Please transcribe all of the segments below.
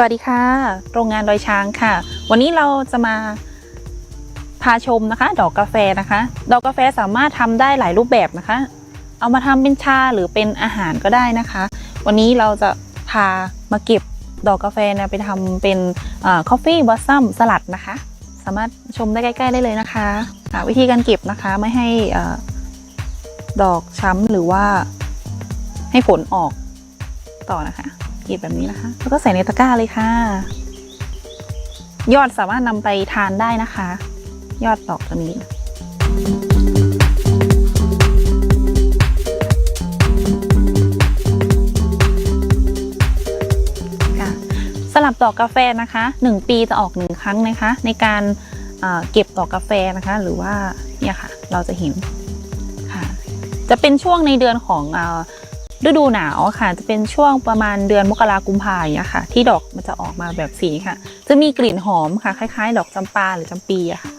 สวัสดีค่ะ โรงงานดอยช้างค่ะ วันนี้เราจะมาพาชมนะคะ ดอกกาแฟนะคะ ดอกกาแฟสามารถทำได้หลายรูปแบบนะคะ เอามาทำเป็นชาหรือเป็นอาหารก็ได้นะคะ วันนี้เราจะพามาเก็บดอกกาแฟนะไปทำเป็นคอฟฟี่บอสซัมสลัดนะคะ สามารถชมได้ใกล้ ๆ ได้เลยนะคะอ่าวิธีการเก็บนะคะไม่ให้อดอกช้ำหรือว่าให้ผลออกต่อนะคะ เก็บแบบนี้นะคะ แล้วก็ใส่ในตะกร้าเลยค่ะ ยอดสามารถนำไปทานได้นะคะ ยอดดอกตัวนี้ค่ะสลับดอกกาแฟนะคะ 1 ปีจะออก 1 ครั้งนะคะ ในการเก็บดอกกาแฟนะคะ หรือว่าเนี่ยค่ะ เราจะเห็นค่ะ จะเป็นช่วงในเดือนของอ ฤดูหนาวค่ะ จะเป็นช่วงประมาณเดือนมกรากุมภาอย่างเงี้ยค่ะ ที่ดอกมันจะออกมาแบบสีค่ะ จะมีกลิ่นหอมค่ะ คล้าย ๆ ดอกจำปาหรือจำปีอะค่ะ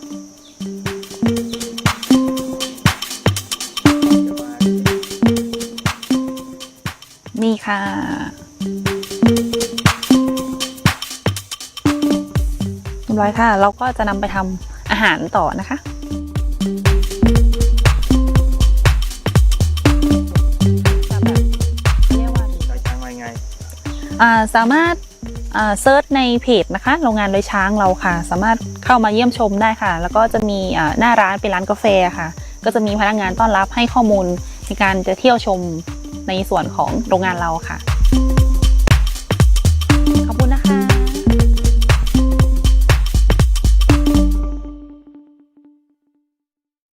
นี่ค่ะ เรียบร้อยค่ะ เราก็จะนำไปทำอาหารต่อนะคะ สามารถเซิร์ชในเพจนะคะโรงงานโดยช้างเราค่ะ สามารถเข้ามาเยี่ยมชมได้ค่ะ แล้วก็จะมีหน้าร้านเป็นร้านกาแฟค่ะ ก็จะมีพนักงานต้อนรับให้ข้อมูลในการจะเที่ยวชมในส่วนของโรงงานเราค่ะ